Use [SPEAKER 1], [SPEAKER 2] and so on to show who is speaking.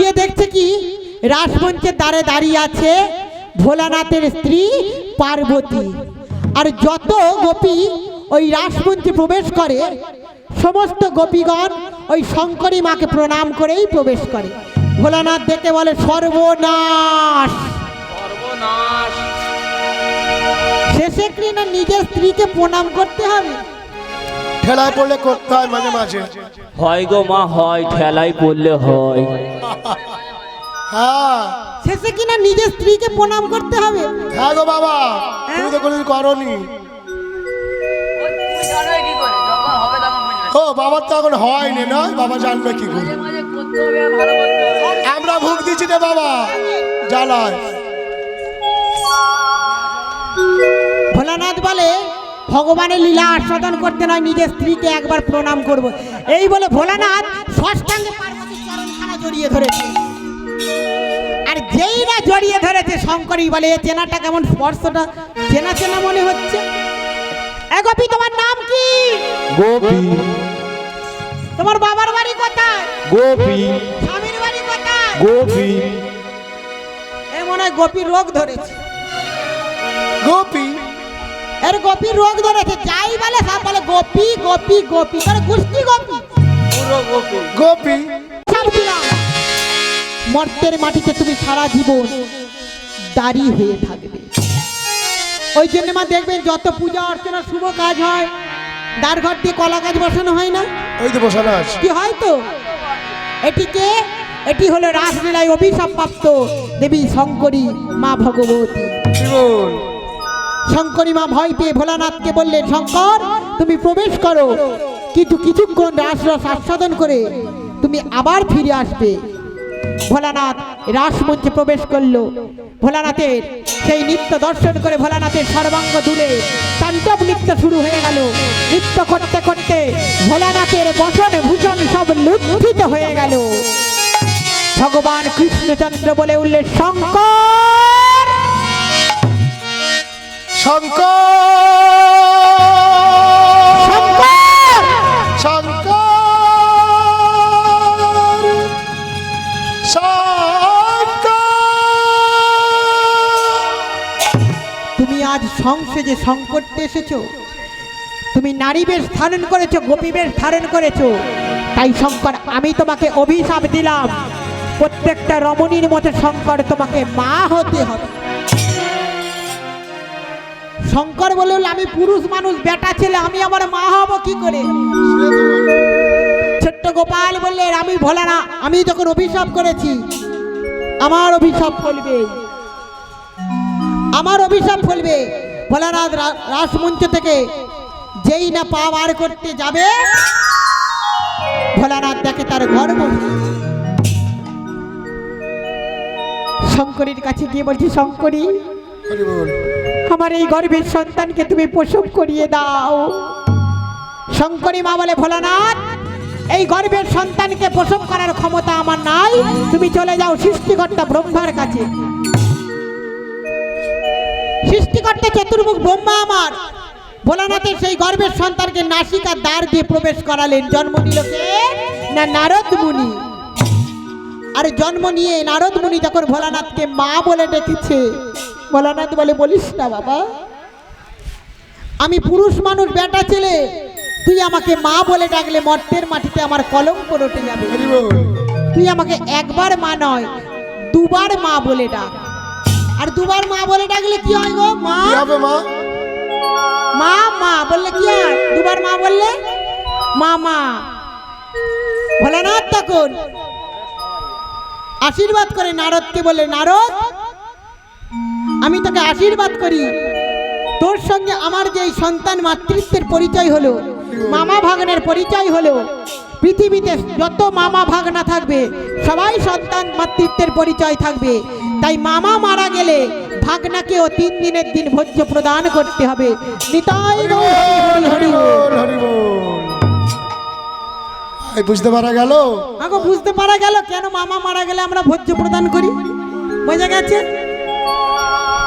[SPEAKER 1] গিয়ে দেখছে কি? রাসমঞ্চের দ্বারে দাঁড়িয়ে আছে ভোলানাথের স্ত্রী পার্বতী। আর যত গোপী ওই রাসমঞ্চে প্রবেশ করে সমস্ত গোপীগণ ওই শঙ্করী মাকে প্রণাম করেই প্রবেশ করে। ভোলানাথ দেখে বলে সর্বনাশ! শেষে কি না নিজের স্ত্রীকে প্রণাম করতে হবে।
[SPEAKER 2] ঠেলায় পড়লে করতে হয় মাঝে মাঝে।
[SPEAKER 3] হয় গো মা হয় ঠেলাই পড়লে হয়।
[SPEAKER 2] হ্যাঁ।
[SPEAKER 1] শেষে কিনা নিজের স্ত্রীকে প্রণাম করতে হবে।
[SPEAKER 2] হ্যাঁ গো বাবা তুমি তো কোনোদিন করনি।
[SPEAKER 4] তুমি জানোই কি করে যখন হবে তখন বুঝবে।
[SPEAKER 2] ও বাবার তো এখন হয়নি না বাবা জানবে কি করে। আমরা ভুগ দিচ্ছি রে বাবা জ্বালায়
[SPEAKER 1] ভোলানাথ বলে ভগবানের লীলা আস্বাদন করতে নয় নিজের স্ত্রীকে একবার প্রণাম করব। এই বলে ভোলানাথ ষষ্ঠাঙ্গে পার্বতীর চরণখানা জড়িয়ে ধরেছে। আর যেই না জড়িয়ে ধরেছে শঙ্করী বলে এ চেনাটা কেমন স্পর্শটা? চেনা চেনা মনে হচ্ছে? এ গোপী তোমার নাম কি?
[SPEAKER 3] গোপী।
[SPEAKER 1] তোমার বাবার বাড়ি কোথায়?
[SPEAKER 3] গোপী।
[SPEAKER 1] স্বামীর বাড়ি কোথায়?
[SPEAKER 3] গোপী।
[SPEAKER 1] এর মনে হয় গোপীর রোগ ধরেছে।
[SPEAKER 2] গোপী
[SPEAKER 1] এর গোপীর রোগ ধরেছে যাই বলে সব বলে গোপী গোপী গোপী। মানে গোষ্ঠী গোপী।
[SPEAKER 3] পুরো গোপী
[SPEAKER 2] গোপী।
[SPEAKER 1] মর্তের মাটিতে তুমি সারা জীবন দাঁড়ি হয়ে থাকবে। ওই জন্য মা দেখবেন যত পূজা অর্চনা শুভ কাজ হয় দ্বার ঘর দিয়ে কলা গাছ বসানো হয় না?
[SPEAKER 2] ওই তো বসানো আছে।
[SPEAKER 1] কি হয় তো? এটিকে এটি হলো রাসলীলায় অভিশাপ প্রাপ্ত দেবী শঙ্করী মা ভগবতী।
[SPEAKER 2] কি
[SPEAKER 1] শঙ্করী মা ভয় পেয়ে ভোলানাথকে বললেন, শঙ্কর, তুমি প্রবেশ করো। কিন্তু কিছুক্ষণ রাসরস আস্বাদন করে তুমি আবার ফিরে আসবে। ভোলানাথ রাসমঞ্চে প্রবেশ করল। ভোলানাথের সেই নৃত্য দর্শন করে ভোলানাথের সর্বাঙ্গ দুলে তাণ্ডব নৃত্য শুরু হয়ে গেল। নৃত্য করতে করতে ভোলানাথের বসন ভূষণ সব লুণ্ঠিত হয়ে গেল। ভগবান কৃষ্ণচন্দ্র বলে উঠলেন, শঙ্কর
[SPEAKER 2] শঙ্কর!
[SPEAKER 1] শঙ্কর!
[SPEAKER 2] শঙ্কর
[SPEAKER 1] তুমি আজ সংসেজে সংকটে এসেছ, তুমি নারী বেশ ধারণ করেছ, গোপী বেশ ধারণ করেছ, তাই শঙ্কর, আমি তোমাকে অভিশাপ দিলাম। প্রত্যেকটা রমণীর মতো শঙ্কর তোমাকে মা হতে হবে। শঙ্কর বলে আমি পুরুষ মানুষ, বেটা ছেলে, আমি আমার মা হব কি করে? ছোট্ট গোপাল বললেন আমি ভোলা না, আমি যখন অভিশাপ করেছি, আমার অভিশাপ ফলবে। আমার অভিশাপ ফলবে। ভোলানাথ রাসমঞ্চ থেকে যেই না পা বার করতে যাবে, ভোলানাথ দেখে তার গর্ব শঙ্করীর কাছে গিয়ে বলছি, শঙ্করী আমার এই গর্ভের সন্তানকে তুমি প্রসব করিয়ে দাও। শঙ্করী মা বলে, ভোলানাথ, এই গর্ভের সন্তানকে প্রসব করার ক্ষমতা আমার নাই। তুমি চলে যাও সৃষ্টিকর্তা ব্রহ্মার কাছে। সৃষ্টিকর্তা চতুর্মুখ ব্রহ্মা আমার। ভোলানাথের সেই গর্ভের সন্তানকে নাসিকার দ্বার দিয়ে প্রবেশ করালেন। জন্ম নিল কে? না নারদ মুনি। আর জন্ম নিয়ে নারদ মুনি যখন ভোলানাথকে মা বলে ডেকেছে ভোলানাথ বলে বলিস না বাবা। আমি পুরুষ মানুষ বেটা ছেলে। তুই আমাকে মা বলে ডাকলে মর্তের মাটিতে আমার কলঙ্ক রটে যাবে। তুই আমাকে একবার মা নয় দুবার মা বলে ডাক। আর দুবার মা বলে ডাকলে কি হয় গো? মা?
[SPEAKER 2] মা?
[SPEAKER 1] মা বললে কি হয়? দুবার মা বললে মা মা। ভোলানাথ তখন আশীর্বাদ করে নারদকে বলে নারদ আমি তোকে আশীর্বাদ করি। তোর সঙ্গে আমার যে সন্তান মাতৃত্বের পরিচয় হলো মামা ভাগনের পরিচয় হলো পৃথিবীতে যত মামা ভাগনা থাকবে সবাই সন্তান মাতৃত্বের পরিচয় থাকবে। তাই মামা মারা গেলে ভাগনাকেও তিন দিনের দিন ভোজ্য প্রদান করতে হবে।
[SPEAKER 2] বুঝতে পারা গেল?
[SPEAKER 1] বুঝতে পারা গেল কেন মামা মারা গেলে আমরা ভোজ্য প্রদান করি? বোঝা গেছে?